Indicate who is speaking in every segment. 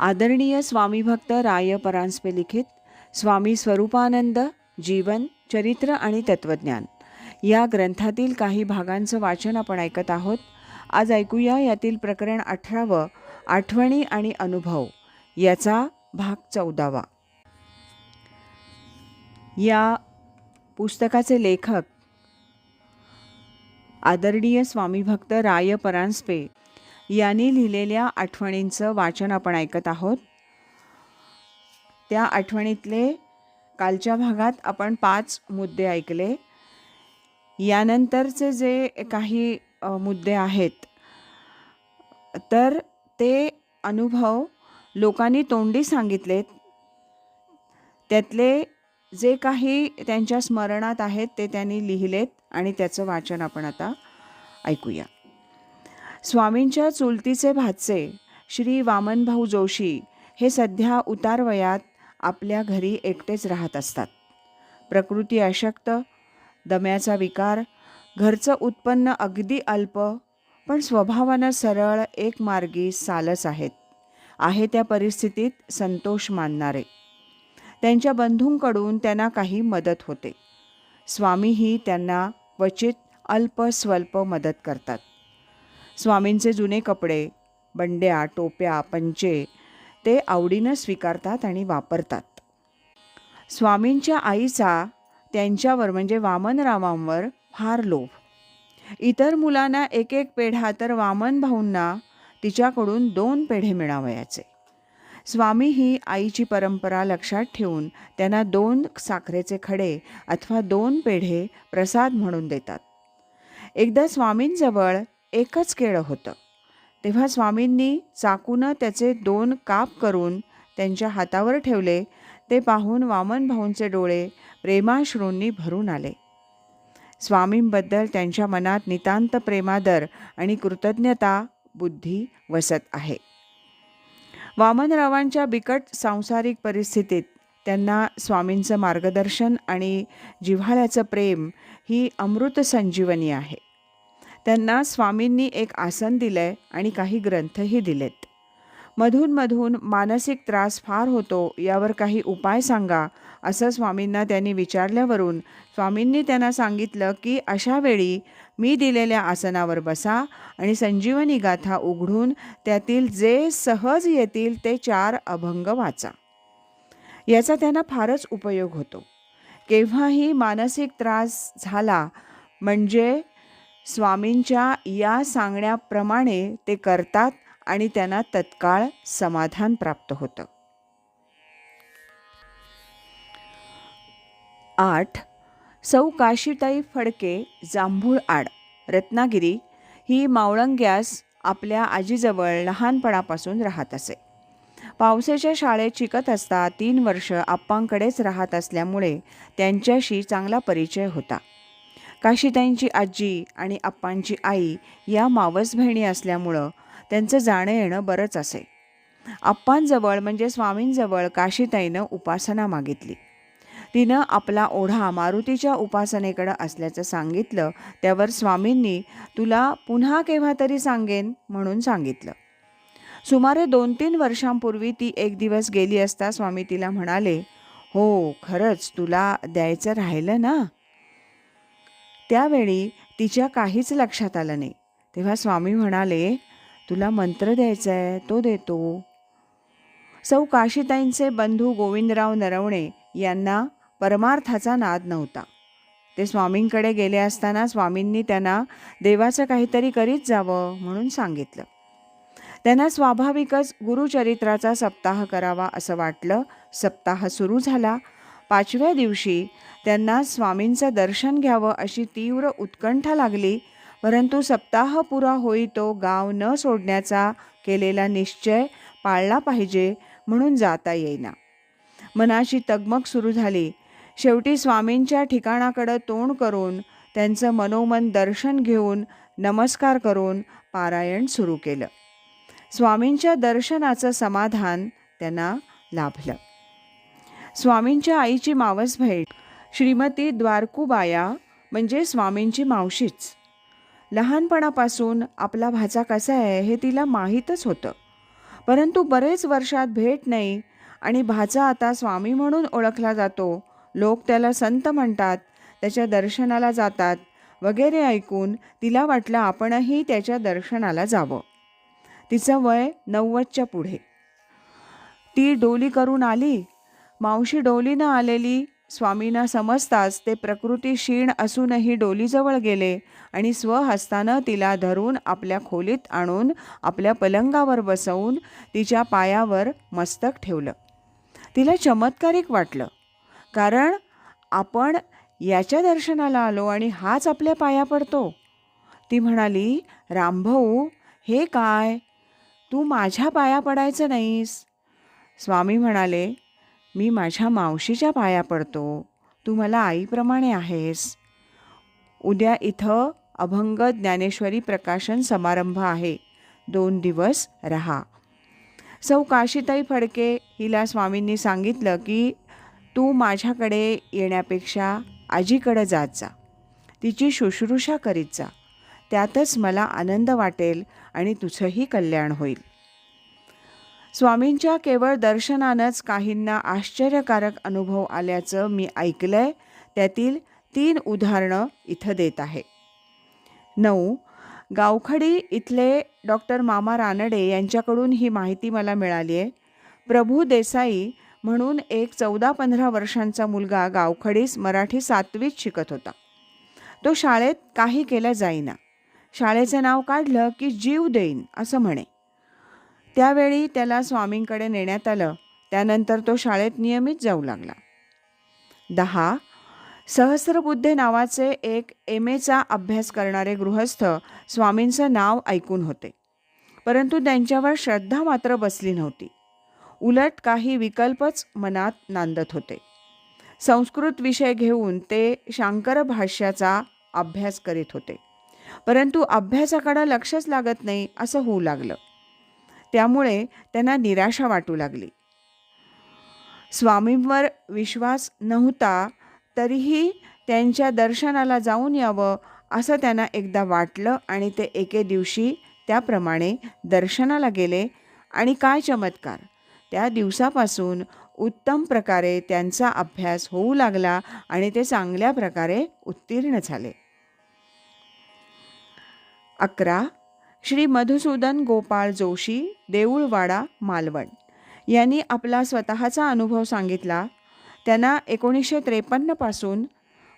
Speaker 1: आदरणीय स्वामीभक्त रायपरांस्पे राय परांजपे लिखित स्वामी स्वरूपानंद जीवन चरित्र आणि तत्त्वज्ञान या ग्रंथातील काही भागांचं वाचन आपण ऐकत आहोत. आज ऐकूया यातील प्रकरण अठरावं आठवणी आणि अनुभव. याचा भाग चौदावा. या पुस्तकाचे लेखक आदरणीय स्वामीभक्त राय परांजपे यांनी लिहिलेल्या आठवणींचं वाचन आपण ऐकत आहोत. त्या आठवणीतले कालच्या भागात आपण पाच मुद्दे ऐकले. यानंतरचे जे काही मुद्दे आहेत तर ते अनुभव लोकांनी तोंडी सांगितलेत. त्यातले जे काही त्यांच्या स्मरणात आहेत ते त्यांनी लिहिलेत आणि त्याचं वाचन आपण आता ऐकूया. स्वामींच्या चुलतीचे भाचे श्री वामनभाऊ जोशी हे सध्या उतारवयात आपल्या घरी एकटेच राहत असतात. प्रकृती अशक्त दम्याचा विकार घरचं उत्पन्न अगदी अल्प पण स्वभावानं सरळ एक मार्गी सालच आहेत. आहे त्या परिस्थितीत संतोष मानणारे. त्यांच्या बंधूंकडून त्यांना काही मदत होते. स्वामीही त्यांना क्वचित अल्प स्वल्प मदत करतात. स्वामींचे जुने कपडे बंड्या टोप्या पंचे ते आवडीनं स्वीकारतात आणि वापरतात. स्वामींच्या आईचा त्यांच्यावर म्हणजे वामनरावांवर फार लोभ. इतर मुलांना एक एक पेढा तर वामन भाऊंना तिच्याकडून दोन पेढे मिळावयाचे. स्वामी ही आईची परंपरा लक्षात ठेवून त्यांना दोन साखरेचे खडे अथवा दोन पेढे प्रसाद म्हणून देतात. एकदा स्वामींजवळ एकच केळं होतं. तेव्हा स्वामींनी चाकूनं त्याचे दोन काप करून त्यांच्या हातावर ठेवले. ते पाहून वामन भाऊंचे डोळे प्रेमाश्रूंनी भरून आले. स्वामींबद्दल त्यांच्या मनात नितांत प्रेमादर आणि कृतज्ञता बुद्धी वसत आहे. वामनरावांच्या बिकट सांसारिक परिस्थितीत त्यांना स्वामींचं मार्गदर्शन आणि जिव्हाळ्याचं प्रेम ही अमृत संजीवनी आहे. त्यांना स्वामींनी एक आसन दिलंय आणि काही ग्रंथही दिलेत. मधून मधून मानसिक त्रास फार होतो यावर काही उपाय सांगा असं स्वामींना त्यांनी विचारल्यावरून स्वामींनी त्यांना सांगितलं की अशा वेळी मी दिलेल्या आसनावर बसा आणि संजीवनी गाथा उघडून त्यातील जे सहज येतील ते चार अभंग वाचा. याचा त्यांना फारच उपयोग होतो. केव्हाही मानसिक त्रास झाला म्हणजे स्वामींच्या या सांगण्याप्रमाणे ते करतात आणि त्यांना तत्काळ समाधान प्राप्त होतं. आठ. सौ काशीताई फडके जांभूळ आड रत्नागिरी ही मावळंग्यास आपल्या आजीजवळ लहानपणापासून राहत असे. पावसाच्या शाळेत शिकत असता तीन वर्ष आप्पांकडेच राहत असल्यामुळे त्यांच्याशी चांगला परिचय होता. काशीताईंची आजी आणि आप्पांची आई या मावस बहिणी असल्यामुळं त्यांचं जाणं येणं बरंच असे. आप्पांजवळ म्हणजे स्वामींजवळ काशीताईनं उपासना मागितली. तिनं आपला ओढा मारुतीच्या उपासनेकडं असल्याचं सांगितलं त्यावर स्वामींनी तुला पुन्हा केव्हा तरी सांगेन म्हणून सांगितलं. सुमारे दोन तीन वर्षांपूर्वी ती एक दिवस गेली असता स्वामी तिला म्हणाले हो खरंच तुला द्यायचं राहिलं ना? त्यावेळी तिच्या काहीच लक्षात आलं नाही. तेव्हा स्वामी म्हणाले तुला मंत्र द्यायचा आहे तो देतो. सौ काशीताईंचे बंधू गोविंदराव नरवणे यांना परमार्थाचा नाद नव्हता. ते स्वामींकडे गेले असताना स्वामींनी त्यांना देवाचं काहीतरी करीत जावं म्हणून सांगितलं. त्यांना स्वाभाविकच गुरुचरित्राचा सप्ताह करावा असं वाटलं. सप्ताह सुरू झाला. पाचव्या दिवशी त्यांना स्वामींचं दर्शन घ्यावं अशी तीव्र उत्कंठा लागली परंतु सप्ताह पुरा होई तो गाव न सोडण्याचा केलेला निश्चय पाळला पाहिजे म्हणून जाता येईना. मनाशी तगमग सुरू झाली. शेवटी स्वामींच्या ठिकाणाकडं तोंड करून त्यांचं मनोमन दर्शन घेऊन नमस्कार करून पारायण सुरू केलं. स्वामींच्या दर्शनाचं समाधान त्यांना लाभलं. स्वामींच्या आईची मावस भेट श्रीमती द्वारकूबाया म्हणजे स्वामींची मावशीच. लहानपणापासून आपला भाचा कसा आहे हे तिला माहीतच होतं. परंतु बरेच वर्षात भेट नाही आणि भाचा आता स्वामी म्हणून ओळखला जातो. लोक त्याला संत म्हणतात त्याच्या दर्शनाला जातात वगैरे ऐकून तिला वाटलं आपणही त्याच्या दर्शनाला जावं. तिचं वय नव्वदच्या पुढे. ती डोली करून आली. मावशी डोलीनं आलेली स्वामींना समजताच ते प्रकृती क्षीण असूनही डोलीजवळ गेले आणि स्वहस्तानं तिला धरून आपल्या खोलीत आणून आपल्या पलंगावर बसवून तिच्या पायावर मस्तक ठेवलं. तिला चमत्कारिक वाटलं. कारण आपण याच्या दर्शनाला आलो आणि हाच आपल्या पाया पडतो. ती म्हणाली रामभाऊ हे काय? तू माझ्या पाया पडायचं नाहीस. स्वामी म्हणाले मी माझ्या मावशीच्या पाया पडतो. तू मला आईप्रमाणे आहेस. उद्या इथं अभंग ज्ञानेश्वरी प्रकाशन समारंभ आहे. दोन दिवस रहा. सौ काशीताई फडके हिला स्वामींनी सांगितलं की तू माझ्याकडे येण्यापेक्षा आजीकडं जात जा. तिची शुश्रूषा करीत जा. त्यातच मला आनंद वाटेल आणि तुझंही कल्याण होईल. स्वामींच्या केवळ दर्शनानंच काहींना आश्चर्यकारक अनुभव आल्याचं मी ऐकलंय. त्यातील तीन उदाहरणं इथं देत आहे. नऊ. गावखडी इथले डॉक्टर मामा रानडे यांच्याकडून ही माहिती मला मिळाली आहे. प्रभू देसाई म्हणून एक चौदा पंधरा वर्षांचा मुलगा गावखडीस मराठी सातवीत शिकत होता. तो शाळेत काही केलं जाईना. शाळेचं नाव काढलं की जीव देईन असं म्हणे. त्यावेळी त्याला स्वामींकडे नेण्यात आलं. त्यानंतर तो शाळेत नियमित जाऊ लागला. दहा सहस्रबुद्धे नावाचे एक एम एचा अभ्यास करणारे गृहस्थ स्वामींचं नाव ऐकून होते. परंतु त्यांच्यावर श्रद्धा मात्र बसली नव्हती. उलट काही विकल्पच मनात नांदत होते. संस्कृत विषय घेऊन ते शांकर भाष्याचा अभ्यास करीत होते. परंतु अभ्यासाकडं लक्षच लागत नाही असं होऊ लागलं. त्यामुळे त्यांना निराशा वाटू लागली. स्वामींवर विश्वास नव्हता तरीही त्यांच्या दर्शनाला जाऊन यावं असं त्यांना एकदा वाटलं आणि ते एके दिवशी त्याप्रमाणे दर्शनाला गेले. आणि काय चमत्कार! त्या दिवसापासून उत्तम प्रकारे त्यांचा अभ्यास होऊ लागला आणि ते चांगल्या प्रकारे उत्तीर्ण झाले. अकरा श्री मधुसूदन गोपाळ जोशी देऊळवाडा मालवण. यांनी आपला स्वतःचा अनुभव सांगितला. त्यांना एकोणीसशे त्रेपन्नपासून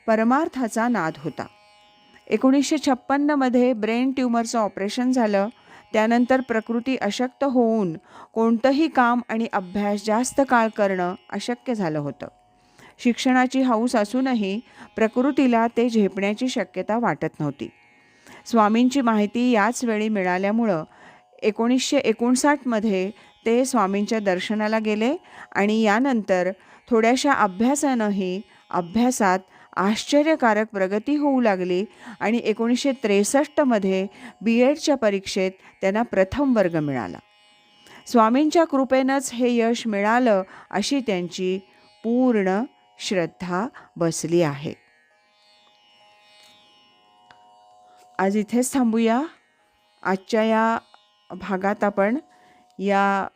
Speaker 1: परमार्थाचा नाद होता. एकोणीसशे छप्पन्नमध्ये ब्रेन ट्यूमरचं ऑपरेशन झालं. त्यानंतर प्रकृती अशक्त होऊन कोणतंही काम आणि अभ्यास जास्त काळ करणं अशक्य झालं होतं. शिक्षणाची हौस असूनही प्रकृतीला ते झेपण्याची शक्यता वाटत नव्हती. स्वामींची माहिती याच वेळी मिळाल्यामुळं एकोणीसशे एकोणसाठमध्ये ते स्वामींच्या दर्शनाला गेले आणि यानंतर थोड्याशा अभ्यासानंही अभ्यासात आश्चर्यकारक प्रगती होऊ लागली आणि एकोणीसशे त्रेसष्टमध्ये बी एडच्या परीक्षेत त्यांना प्रथम वर्ग मिळाला. स्वामींच्या कृपेनंच हे यश मिळालं अशी त्यांची पूर्ण श्रद्धा बसली आहे. आज इथेच थांबूया. आजच्या या भागात आपण या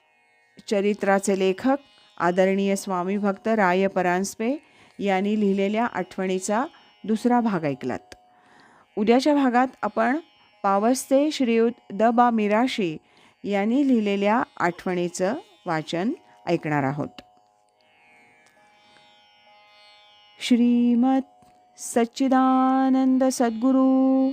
Speaker 1: चरित्राचे लेखक आदरणीय स्वामी भक्त राय परांजपे यांनी लिहिलेल्या आठवणीचा दुसरा भाग ऐकलात. उद्याच्या भागात आपण पावस्ते श्रीयुत द बा मिराशी यांनी लिहिलेल्या आठवणीचं वाचन ऐकणार आहोत. श्रीमत सच्चिदानंद सद्गुरू